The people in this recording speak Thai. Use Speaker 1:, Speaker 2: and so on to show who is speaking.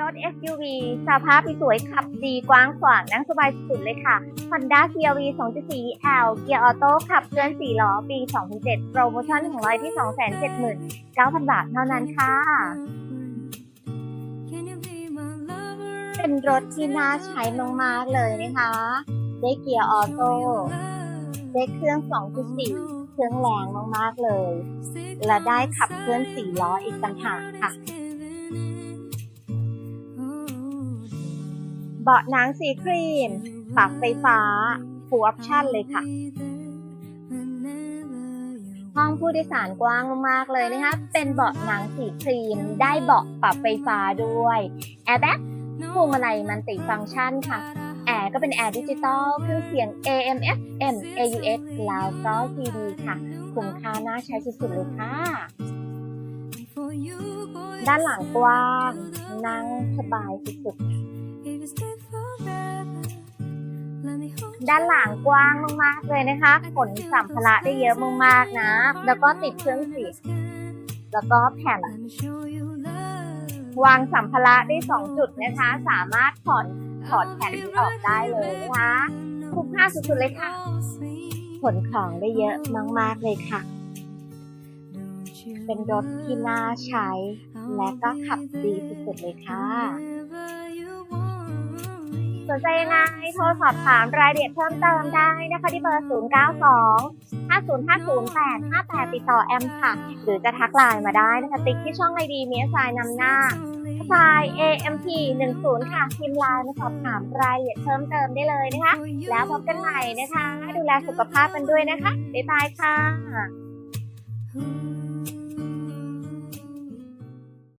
Speaker 1: รถ SUV สภาพสวยขับดีกว้างขวางนั่งสบายสุดเลยค่ะ Honda CRV 2.4 L เกียร์ออโต้ขับเคลื่อน4ล้อ ปี 2007 โปรโมชั่นของเราที่ 279,000 บาทเท่านั้นค่ะ เป็นรถที่น่าใช้มากๆเลยนะคะ ได้เกียร์ออโต้ได้เครื่อง 2.4 เครื่องแรงมากๆเลย และได้ขับเคลื่อน4ล้ออีกต่างหากค่ะ เบาะหนังสีครีม ปรับไฟฟ้าฟูลออปชั่นเลยค่ะ ห้องผู้โดยสารกว้างมากๆเลยนะคะ เป็นเบาะหนังสีครีม ได้เบาะปรับไฟฟ้าด้วยแอร์แบ็กพวงมาลัยมันติฟังก์ชันค่ะ แอร์ก็เป็นแอร์ดิจิตอลเครื่องเสียง AM FM AUX แล้วก็ CD ค่ะ คุ้มค่าน่าใช้สุดๆเลยค่ะ ด้านหลังกว้าง นั่งสบายสุดๆ ด้านหลังกว้างมากๆเลยนะคะขนสัมภาระได้เยอะมากๆนะ แล้วก็ติดเครื่องเสียงแล้วก็แผ่นวางสัมภาระได้สองจุดนะคะ สามารถถอดถอดแผ่นนี้ออกได้เลยนะคะคุ้มค่าสุดๆเลยค่ะขนของได้เยอะมาก ๆเลยค่ะ เป็นรถที่น่าใช้ และก็ขับดีสุดๆเลยค่ะ สนใจยังไงโทรสอบถามรายละเอียดเพิ่มเติมได้นะคะที่เบอร์ 0 9 2 5 0 5 0 8 5 8 ติดต่อแอมค่ะ หรือจะทักไลน์มาได้นะคะติ๊กที่ช่องไอดีมีสายนำหน้าสาย AMP 1 0ค่ะพิมพ์ไลน์มาสอบถามรายละเอียดเพิ่มเติมได้เลยนะคะ แล้วพบกันใหม่นะคะ ดูแลสุขภาพกันด้วยนะคะ บ๊ายบายค่ะ